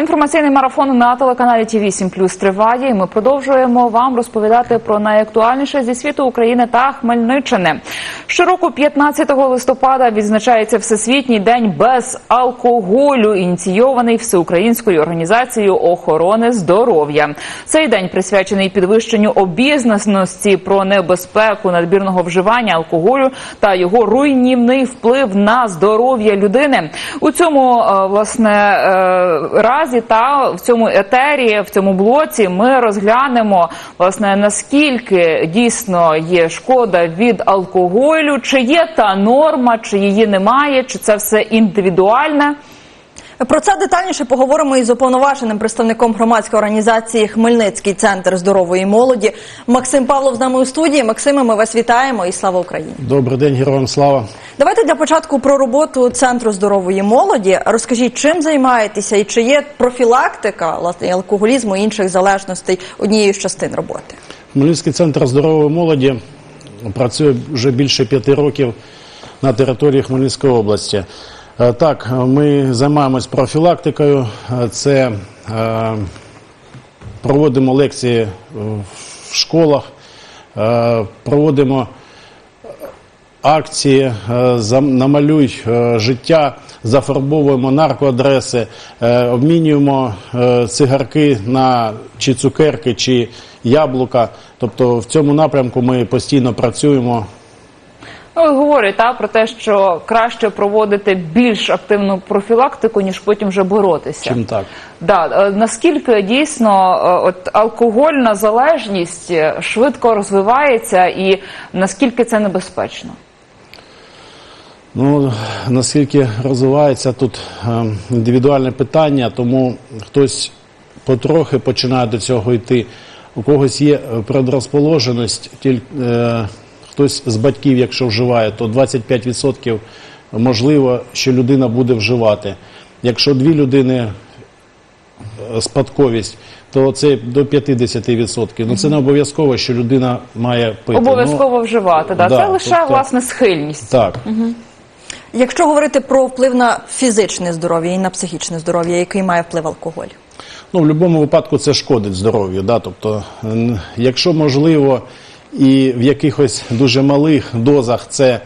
Інформаційний марафон на телеканалі Ті 8 Плюс триває. Ми продовжуємо вам розповідати про найактуальніше зі світу України та Хмельниччини. Щороку, 15 листопада, відзначається Всесвітній день без алкоголю, ініційований всеукраїнською організацією охорони здоров'я. Цей день присвячений підвищенню обізнаності про небезпеку надмірного вживання алкоголю та його руйнівний вплив на здоров'я людини. У цьому е, власне е, разі та в цьому етері, в цьому блоці ми розглянемо власне наскільки дійсно є шкода від алкоголю, чи є та норма, чи її немає, чи це все індивідуальне. Про це детальніше поговоримо із уповноваженим представником громадської організації Хмельницький центр здорової молоді. Максим Павлов з нами у студії. Максиме, ми вас вітаємо і слава Україні. Добрий день, героям слава. Давайте для початку про роботу центру здорової молоді. Розкажіть, чим займаєтеся і чи є профілактика власне алкоголізму і інших залежностей однією з частин роботи? Хмельницький центр здорової молоді працює вже більше п'яти років на території Хмельницької області. Е, Так, ми займаємось профілактикою. Е, Це е, проводимо лекції в школах, проводимо акції е, намалюй життя, зафарбовуємо наркоадреси, обмінюємо цигарки на чи цукерки, чи яблука. Тобто в цьому напрямку ми постійно працюємо. Ну, говорять та про те, що краще проводити більш активну профілактику, ніж потім вже боротися. Чим так? Да, е, наскільки дійсно е, от алкогольна залежність е, швидко розвивається, і наскільки це небезпечно? Ну наскільки розвивається тут е, індивідуальне питання, тому хтось потрохи починає до цього йти. У когось є предрозположеність, тільки е, хтось з батьків, якщо вживає, то 25% можливо, що людина буде вживати. Якщо дві людини е, спадковість, то це до 50%. Ну це не обов'язково, що людина має пити. Обов'язково вживати. Да? да, це лише тобто- власне схильність. Ну, так. Якщо говорити про вплив на фізичне здоров'я і на психічне здоров'я, який має вплив алкоголь? Ну, в будь-якому випадку це шкодить здоров'ю. Да? Тобто, якщо можливо, і в якихось дуже малих дозах це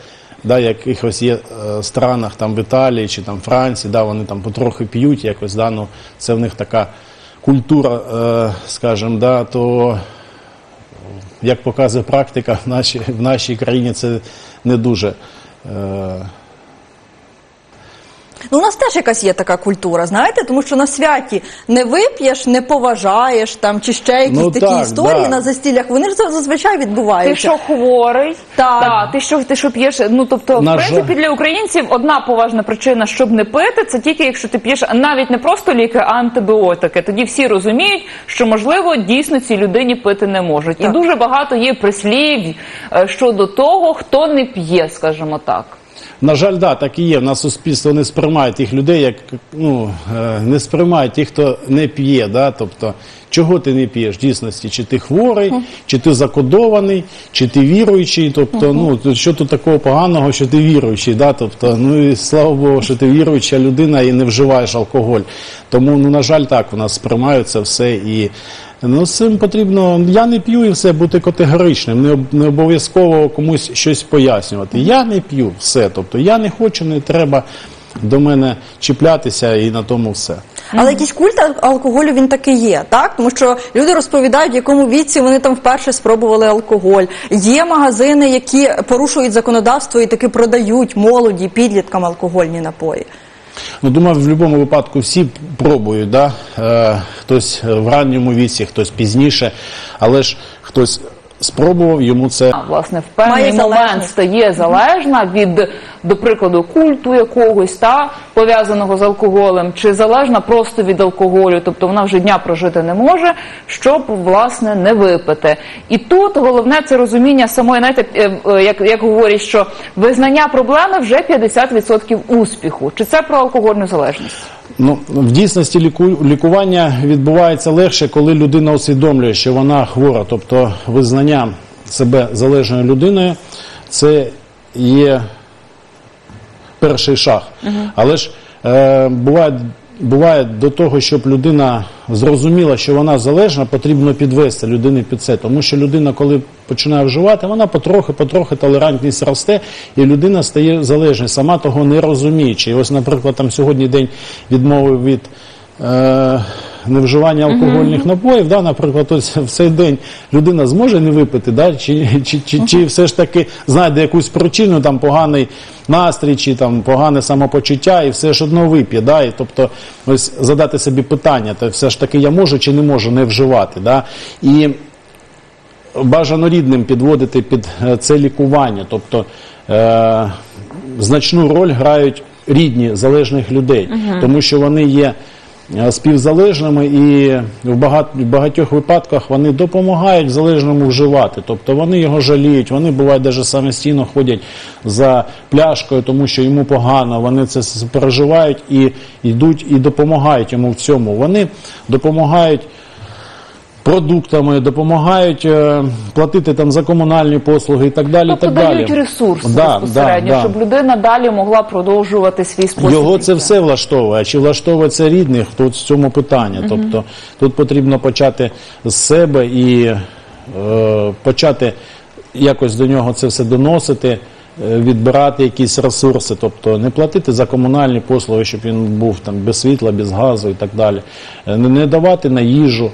да, якихось є е, странах, там в Італії чи там Франції, да, вони там потрохи п'ють якось, да, ну, це в них така культура, е, скажімо, да, то як показує практика, в нашій, в нашій країні це не дуже. Е, Ну, у нас теж якась є така культура, знаєте, тому що на святі не вип'єш, не поважаєш там чи ще якісь Ну, такі так, історії да. на застіллях. Вони ж зазвичай Ти відбуваються. що хворий, Так. Да, ти що ти що п'єш? Ну тобто, На в принципі, жаль. для українців одна поважна причина, щоб не пити, це тільки якщо ти п'єш навіть не просто ліки, а антибіотики. Тоді всі розуміють, що можливо дійсно цій людині пити не можуть. І Так. дуже багато є прислів е, щодо того, хто не п'є, скажімо так. На жаль, да, так і є. В нас суспільство не сприймає тих людей, як ну е, не сприймає тих, хто не п'є. Да? Тобто, чого ти не п'єш в дійсності? Чи ти хворий, чи ти закодований, чи ти віруючий? Тобто, ну що тут такого поганого, що ти віруючий? Да? Тобто, ну і слава Богу, що ти віруюча людина і не вживаєш алкоголь. Тому, ну на жаль, так у нас сприймають це все і. Ну, з цим потрібно. Я не п'ю і все бути категоричним. Не, не обов'язково комусь щось пояснювати. Я не п'ю все. Тобто я не хочу, не треба до мене чіплятися і на тому все. Але якийсь культ ал- алкоголю він таки є, так? Тому що люди розповідають, в якому віці вони там вперше спробували алкоголь. Є магазини, які порушують законодавство і таки продають молоді, підліткам алкогольні напої. Ну, думаю, в будь-якому випадку всі пробують, да? е, хтось в ранньому віці, хтось пізніше, але ж хтось спробував, йому це власне, в певний момент стає залежна від, до прикладу, культу якогось та пов'язаного з алкоголем, чи залежна просто від алкоголю, тобто вона вже дня прожити не може, щоб власне не випити. І тут головне це розуміння самої, знаєте, е, е, як, як говорять, що визнання проблеми вже 50% успіху. Чи це про алкогольну залежність? Ну, в дійсності ліку... лікування відбувається легше, коли людина усвідомлює, що вона хвора. Тобто визнання себе залежною людиною це є перший шаг. Але ж е, бувають буває до того, щоб людина зрозуміла, що вона залежна, потрібно підвести людини під це. Тому що людина, коли починає вживати, вона потрохи, потрохи толерантність росте, і людина стає залежною, сама того не розуміючи. І ось, наприклад, там сьогодні день відмови від. Е- Невживання алкогольних напоїв, да, наприклад, ось в цей день людина зможе не випити, да, чи, чи, чи, чи все ж таки знайде якусь причину, там поганий настрій, чи там погане самопочуття, і все ж одно вип'є. Да, і, тобто, ось задати собі питання, то все ж таки я можу чи не можу не вживати. Да, і бажано рідним підводити під е, це лікування. Тобто е, значну роль грають рідні залежних людей, тому що вони є співзалежними і в багатьох випадках вони допомагають залежному вживати. Тобто вони його жаліють, вони бувають навіть самостійно ходять за пляшкою, тому що йому погано, вони це переживають і йдуть і допомагають йому в цьому. Вони допомагають продуктами, допомагають е, платити там за комунальні послуги і так далі. Тобто так дають далі. ресурси Да, безпосередньо, да, да. щоб людина далі могла продовжувати свій спосіб. Його це життя. все влаштовує. Чи влаштовує це рідних, тут в цьому питання. Тобто тут потрібно почати з себе і е, почати якось до нього це все доносити. е, Відбирати якісь ресурси, тобто не платити за комунальні послуги, щоб він був там без світла, без газу і так далі. Е, Не, давати на їжу,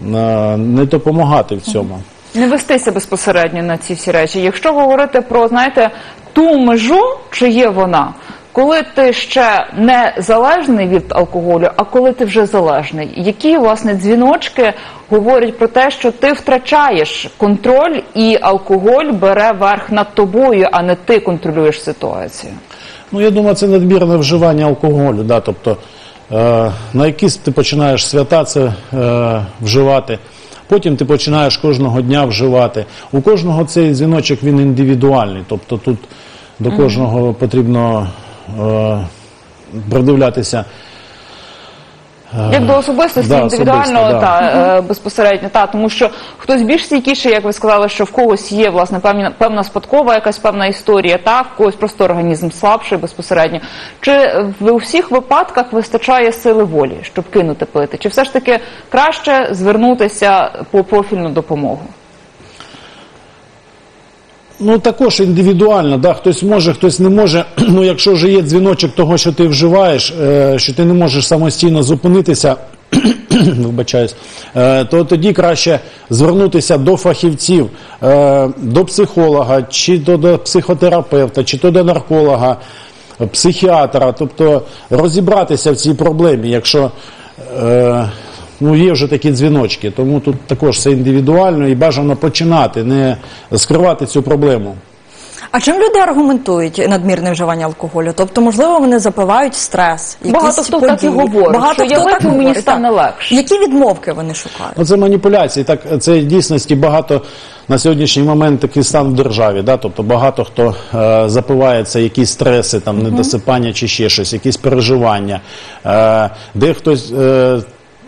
не допомагати в цьому. Не вестися безпосередньо на ці всі речі. Якщо говорити про, знаєте, ту межу, чи є вона, коли ти ще не залежний від алкоголю, а коли ти вже залежний, які власне дзвіночки говорять про те, що ти втрачаєш контроль і алкоголь бере верх над тобою, а не ти контролюєш ситуацію. Ну, я думаю, це надмірне вживання алкоголю. Да? Тобто, на якісь ти починаєш свята це е, вживати, потім ти починаєш кожного дня вживати. У кожного цей дзвіночок він індивідуальний. Тобто тут до кожного потрібно е, придивлятися. Як до особистості да, індивідуально особисто, да. та е, безпосередньо та тому, що хтось більш стійкіший, як ви сказали, що в когось є власне певна певна спадкова якась певна історія, та в когось просто організм слабший безпосередньо. Чи в у всіх випадках вистачає сили волі, щоб кинути пити? Чи все ж таки краще звернутися по профільну допомогу? Ну також індивідуально, да, хтось може, хтось не може. Ну, якщо вже є дзвіночок того, що ти вживаєш, е, що ти не можеш самостійно зупинитися, вибачаюсь, е, то тоді краще звернутися до фахівців, е, до психолога, чи до, до психотерапевта, чи то до нарколога, психіатра, тобто розібратися в цій проблемі, якщо. Е, Ну, є вже такі дзвіночки, тому тут також все індивідуально і бажано починати, не скривати цю проблему. А чим люди аргументують надмірне вживання алкоголю? Тобто, можливо, вони запивають стрес. Багато якісь хто так і говорить, Багато що я хто так вип'ю, мені говорить, стане так. легше. Які відмовки вони шукають? Ну, це маніпуляції. Так, це в дійсності багато на сьогоднішній момент такий стан в державі. Да? Тобто багато хто е, запивається якісь стреси, там, недосипання чи ще щось, якісь переживання. Е, де хтось е,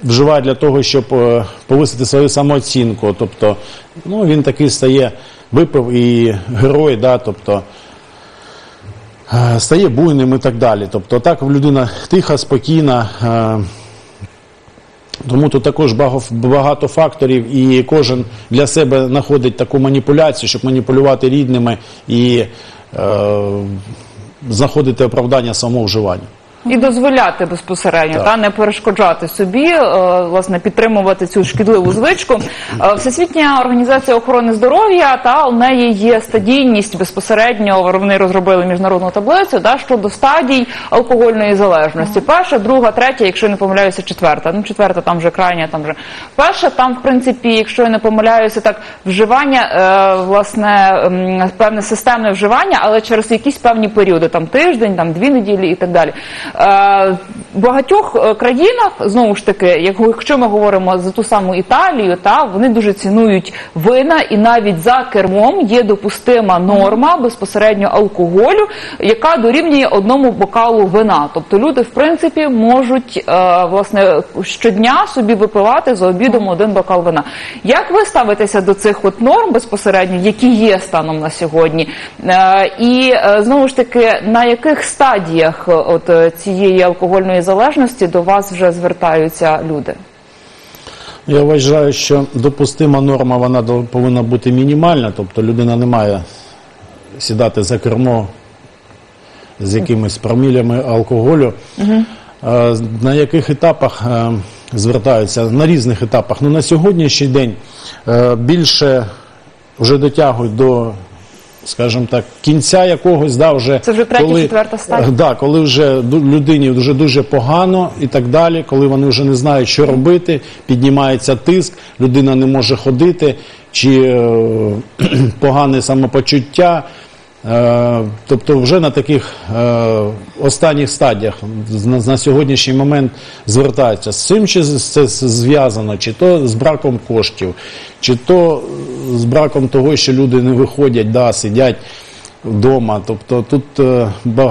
вживає для того, щоб е, повисити свою самооцінку. Тобто, ну, він такий стає, випив і герой, да? тобто. е, Стає буйним і так далі. Тобто так людина тиха, спокійна, е, тому тут також багато, факторів, і кожен для себе знаходить таку маніпуляцію, щоб маніпулювати рідними і е, знаходити оправдання самовживанню. І дозволяти безпосередньо Так. та не перешкоджати собі, е, власне, підтримувати цю шкідливу звичку. Е, Всесвітня організація охорони здоров'я та у неї є стадійність безпосередньо. Вони розробили міжнародну таблицю да, щодо стадій алкогольної залежності. Перша, друга, третя, якщо я не помиляюся, четверта. Ну, четверта там вже крайня, там вже перша. Там, в принципі, якщо я не помиляюся, так вживання, е, власне, певне системне вживання, але через якісь певні періоди, там тиждень, там дві неділі і так далі. Е, В багатьох е, країнах знову ж таки, як- якщо ми говоримо за ту саму Італію, та вони дуже цінують вина, і навіть за кермом є допустима норма безпосередньо алкоголю, яка дорівнює одному бокалу вина. Тобто люди, в принципі, можуть е, власне щодня собі випивати за обідом один бокал вина. Як ви ставитеся до цих от норм безпосередньо, які є станом на сьогодні? І знову ж таки, на яких стадіях от е, цієї алкогольної залежності до вас вже звертаються люди? Я вважаю, що допустима норма вона повинна бути мінімальна, тобто людина не має сідати за кермо з якимись промілями алкоголю. Е, На яких етапах е, звертаються? На різних етапах. Ну, на сьогоднішній день е, більше вже дотягують до. Скажімо так, кінця якогось, да, вже Це вже третя, четверта стадія? Е, Да, коли вже людині вже дуже погано і так далі, коли вони вже не знають, що робити, піднімається тиск, людина не може ходити, чи е, погане самопочуття. Е, тобто вже на таких е, останніх стадіях на, сьогоднішній момент звертаються. З цим чи це зв'язано, чи то з браком коштів, чи то з браком того, що люди не виходять, да, сидять вдома. Тобто тут е,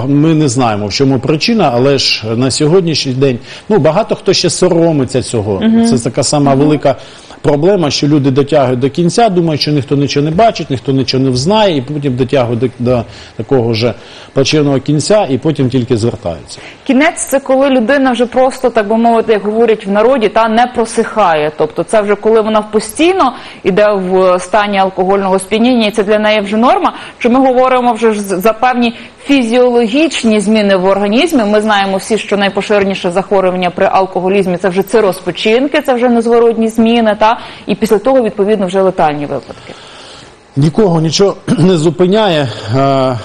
ми не знаємо, в чому причина, але ж на сьогоднішній день ну багато хто ще соромиться цього. Це така сама велика проблема, що люди дотягують до кінця, думають, що ніхто нічого не бачить, ніхто нічого не взнає, і потім дотягують до, до такого вже плачевного кінця, і потім тільки звертаються. Кінець це коли людина вже просто, так би мовити, як говорять в народі, та не просихає. Тобто, це вже коли вона постійно йде в стані алкогольного сп'яніння, і це для неї вже норма. Чи ми говоримо вже ж за певні фізіологічні зміни в організмі? Ми знаємо всі, що найпоширеніше захворювання при алкоголізмі це вже цироз печінки, це вже незворотні зміни, та і після того відповідно вже летальні випадки. Нікого нічого не зупиняє.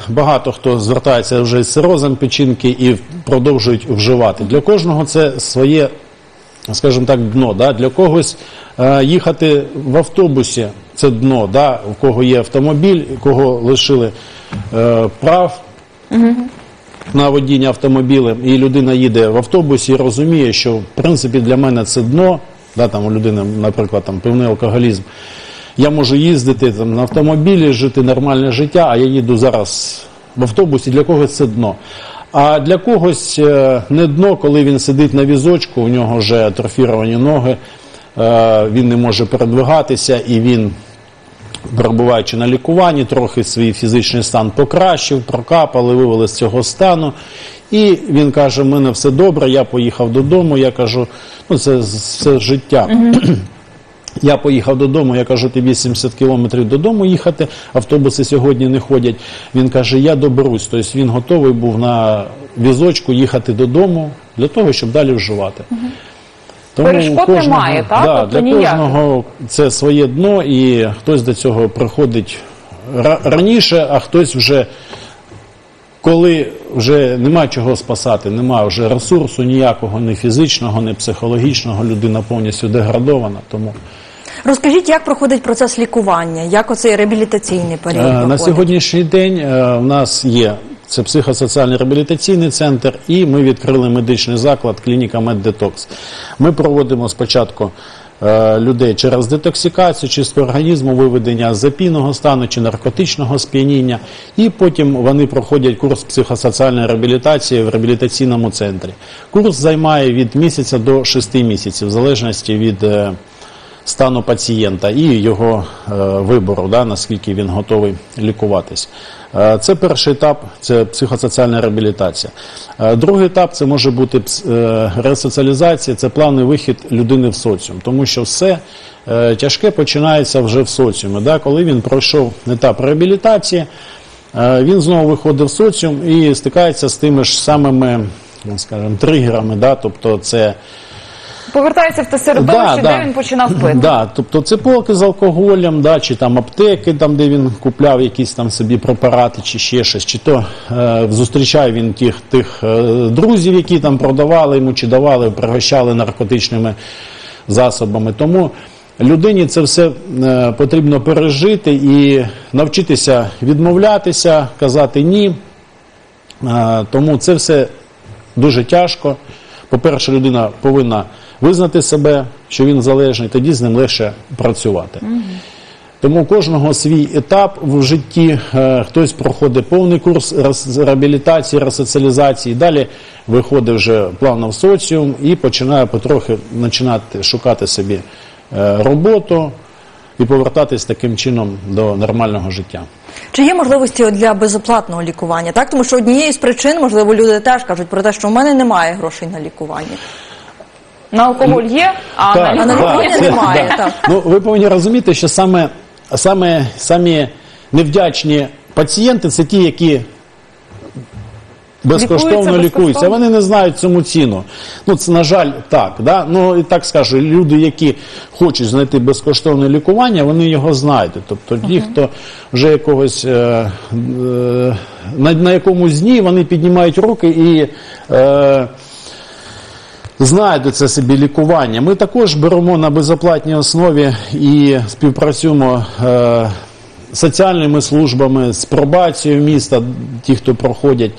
Багато хто звертається вже з цирозом печінки і продовжують вживати. Для кожного це своє, скажімо так, дно. Да? Для когось їхати в автобусі це дно, да? у кого є автомобіль, кого лишили е, прав на водіння автомобілем, і людина їде в автобусі і розуміє, що в принципі для мене це дно, да, там у людини, наприклад, там певний алкоголізм. Я можу їздити там, на автомобілі, жити нормальне життя, а я їду зараз в автобусі, для когось це дно. А для когось е, не дно, коли він сидить на візочку, у нього вже атрофіровані ноги, е, він не може передвигатися і він перебуваючи на лікуванні, трохи свій фізичний стан покращив, прокапали, вивели з цього стану. І він каже: в мене все добре, я поїхав додому. Я кажу, ну це все життя. Я поїхав додому, я кажу, тобі 70 кілометрів додому їхати, автобуси сьогодні не ходять. Він каже, я доберусь. Тобто він готовий був на візочку їхати додому для того, щоб далі вживати. Тому Перешкод кожного- немає, так? Да, Тобто для ніяких. кожного це своє дно, і хтось до цього приходить раніше, а хтось вже коли вже нема чого спасати, немає вже ресурсу ніякого, ні фізичного, ні психологічного, людина повністю деградована. Тому Розкажіть, як проходить процес лікування, як оцей реабілітаційний період Е, проходить? На сьогоднішній день е, в нас є це психосоціальний реабілітаційний центр, і ми відкрили медичний заклад клініка Меддетокс. Ми проводимо спочатку е, людей через детоксикацію, чисто організму, виведення з запійного стану чи наркотичного сп'яніння, і потім вони проходять курс психосоціальної реабілітації в реабілітаційному центрі. Курс займає від місяця до шести місяців, в залежності від. е, стану пацієнта і його е, вибору, наскільки він готовий лікуватись. Е, Це перший етап, це психосоціальна реабілітація. Е, Другий етап це може бути е, ресоціалізація, це плавний вихід людини в соціум, тому що все тяжке починається вже в соціумі. Да, коли він пройшов етап реабілітації, він знову виходить в соціум і стикається з тими ж самими, ну, скажімо, тригерами, да, тобто це Повертається в те середовище, де він починав пити. Да, тобто це полки з алкоголем, да, чи там аптеки, там, де він купляв якісь там собі препарати, чи ще щось, чи то е, зустрічає він тих, тих е, друзів, які там продавали йому, чи давали, пригощали наркотичними засобами. Тому людині це все е, потрібно пережити і навчитися відмовлятися, казати ні. Е, Тому це все дуже тяжко. По-перше, людина повинна визнати себе, що він залежний, тоді з ним легше працювати. Тому кожного свій етап в житті. Е, Хтось проходить повний курс реабілітації, ресоціалізації, далі виходить вже плавно в соціум і починає потрохи починати шукати собі е, роботу, і повертатись таким чином до нормального життя. Чи є можливості для безоплатного лікування? Так, тому що однією з причин, можливо, люди теж кажуть про те, що в мене немає грошей на лікування. На алкоголь є, а на а на лікування це- немає, так. Ну, ви повинні розуміти, що саме, саме самі невдячні пацієнти це ті, які безкоштовно Лікуються лікуються. безкоштовно? Вони не знають цьому ціну. Ну, це, на жаль, так. Да? Ну, і так скажу, люди, які хочуть знайти безкоштовне лікування, вони його знайдуть. Тобто ті, хто вже якогось е, е, на, на якомусь дні вони піднімають руки і. Е, знайдуть це собі лікування. Ми також беремо на безоплатній основі і співпрацюємо е, соціальними службами, з пробацією міста, ті, хто проходять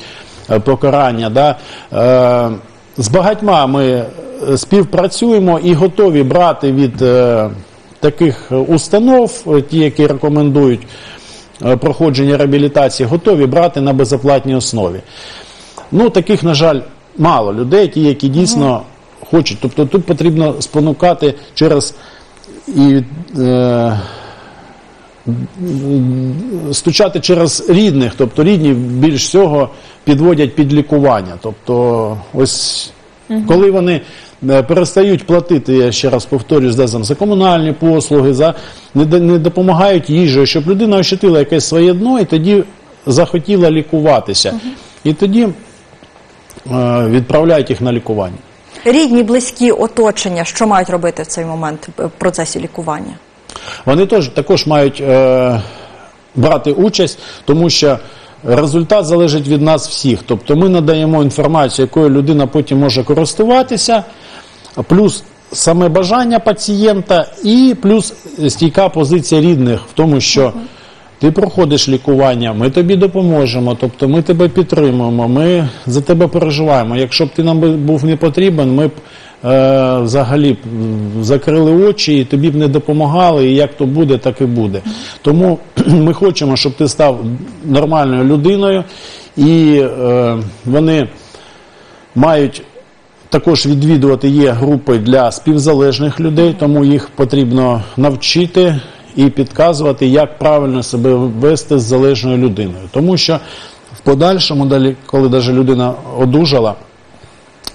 е, покарання. Да? Е, з багатьма ми е, співпрацюємо і готові брати від е, таких установ, е, ті, які рекомендують проходження реабілітації, готові брати на безоплатній основі. Ну, таких, на жаль, мало людей, ті, які дійсно хочуть. Тобто тут потрібно спонукати через і е, стучати через рідних, тобто рідні більш всього підводять під лікування. Тобто, ось коли вони е, перестають платити, я ще раз повторюсь, да, за комунальні послуги, за не, не допомагають їжею, щоб людина ощутила якесь своє дно і тоді захотіла лікуватися. І тоді відправляють їх на лікування. Рідні, близькі, оточення, що мають робити в цей момент в процесі лікування? Вони теж також мають е, брати участь, тому що результат залежить від нас всіх. Тобто ми надаємо інформацію, якою людина потім може користуватися, плюс саме бажання пацієнта і плюс стійка позиція рідних в тому, що ти проходиш лікування, ми тобі допоможемо, тобто ми тебе підтримуємо, ми за тебе переживаємо. Якщо б ти нам був не потрібен, ми б е, взагалі б закрили очі і тобі б не допомагали, і як то буде, так і буде. Тому ми хочемо, щоб ти став нормальною людиною, і е, вони мають також відвідувати є групи для співзалежних людей, тому їх потрібно навчити і підказувати, як правильно себе вести з залежною людиною. Тому що в подальшому, далі, коли навіть людина одужала,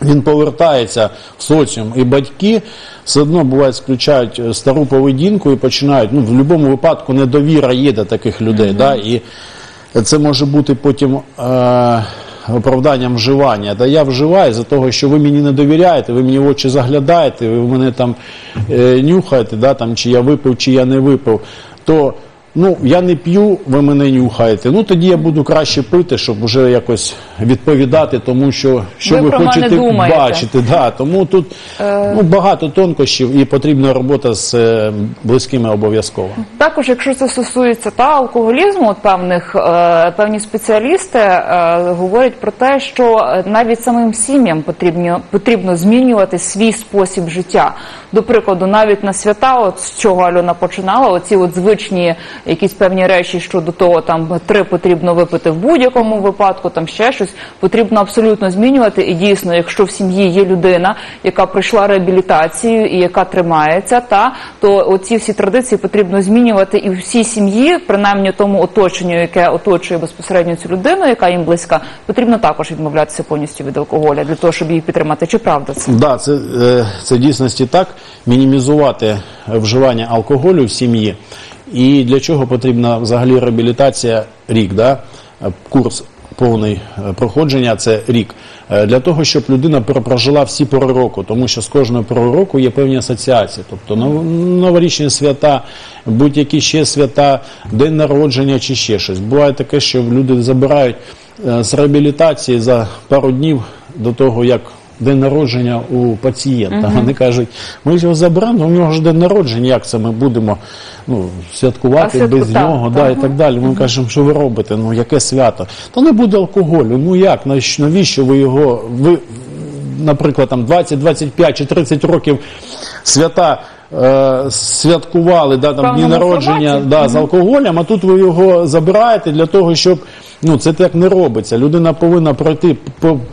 він повертається в соціум, і батьки все одно бувають включають е, стару поведінку і починають. Ну, в будь-якому випадку недовіра є до таких людей. Да? І це може бути потім е, оправданням вживання. Да я вживаю за того, що ви мені не довіряєте, ви мені в очі заглядаєте, ви мене там е, нюхаєте, да, там, чи я випив, чи я не випив. То ну, я не п'ю, ви мене нюхаєте. Ну тоді я буду краще пити, щоб вже якось відповідати тому, що, що Ви ви, про хочете бачити. Да, тому тут ну, багато тонкощів і потрібна робота з е, близькими обов'язково. Також, якщо це стосується та алкоголізму, от певних е, певні спеціалісти е, говорять про те, що е, навіть самим сім'ям потрібно потрібно змінювати свій спосіб життя. До прикладу, навіть на свята, от з чого Альона починала, оці от звичні якісь певні речі щодо того, там три потрібно випити в будь-якому випадку, там ще щось потрібно абсолютно змінювати. І дійсно, якщо в сім'ї є людина, яка пройшла реабілітацію і яка тримається, та то оці всі традиції потрібно змінювати і в всій сім'ї, принаймні тому оточенню, яке оточує безпосередньо цю людину, яка їм близька, потрібно також відмовлятися повністю від алкоголя для того, щоб її підтримати. Чи правда це? Да, це, е, це дійсності так. Мінімізувати вживання алкоголю в сім'ї. І для чого потрібна взагалі реабілітація рік, да? Курс повний е, проходження це рік. Е, Для того, щоб людина прожила всі пори року, тому що з кожної пори року є певні асоціації. Тобто новорічні свята, будь-які ще свята, день народження чи ще щось. Буває таке, що люди забирають е, з реабілітації за пару днів до того, як день народження у пацієнта. Вони кажуть, ми його заберемо, у нього ж день народження, як це ми будемо ну, святкувати А святку- без так, нього, так. да, і так далі. Ми кажемо, що ви робите, ну яке свято? Та не буде алкоголю. Ну як? Навіщо- ви його? Ви, наприклад, там 20, 25 чи 30 років свята. е, Святкували да, там, дні народження да, з алкоголем, а тут ви його забираєте для того, щоб Ну, це так не робиться. Людина повинна пройти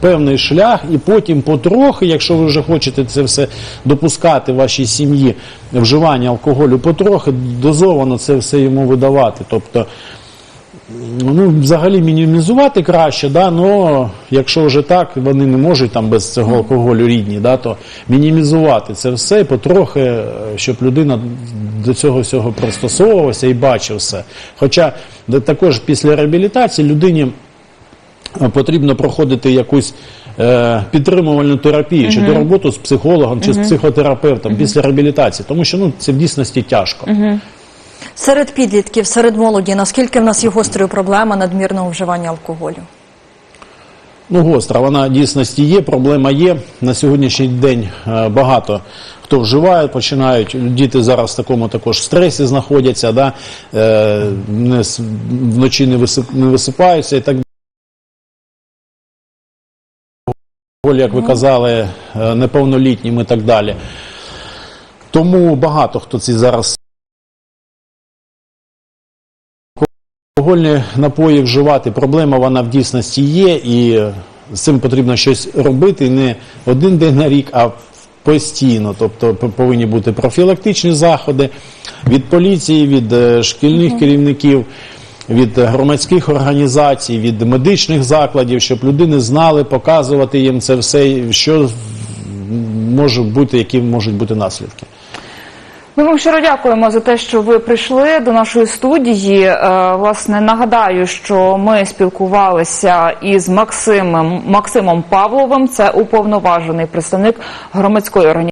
певний шлях і потім потрохи, якщо ви вже хочете це все допускати в вашій сім'ї, вживання алкоголю, потрохи дозовано це все йому видавати. Тобто, ну, взагалі мінімізувати краще, да, но якщо вже так, вони не можуть там без цього алкоголю рідні, да, то мінімізувати це все і потрохи, е, щоб людина до цього всього пристосовувалася і бачив все. Хоча також після реабілітації людині е, потрібно проходити якусь е, підтримувальну терапію, чи то роботу з психологом, чи з психотерапевтом після реабілітації, тому що ну, це в дійсності тяжко. Серед підлітків, серед молоді, наскільки в нас є гострою проблема надмірного вживання алкоголю? Ну, гостра, вона дійсності є, проблема є. На сьогоднішній день е, багато хто вживає, починають. Діти зараз в такому також стресі знаходяться, да? е, не, вночі не, висип, не висипаються і так далі. Як ви казали, е, неповнолітнім і так далі. Тому багато хто ці зараз алкогольні напої вживати, проблема вона в дійсності є, і з цим потрібно щось робити не один день на рік, а постійно. Тобто повинні бути профілактичні заходи від поліції, від е, шкільних керівників. Від громадських організацій, від медичних закладів, щоб люди знали, показувати їм це все, що може бути, які можуть бути наслідки. Ми вам щиро дякуємо за те, що ви прийшли до нашої студії. Е, Власне, нагадаю, що ми спілкувалися із Максимом Максимом Павловим. Це уповноважений представник громадської організації.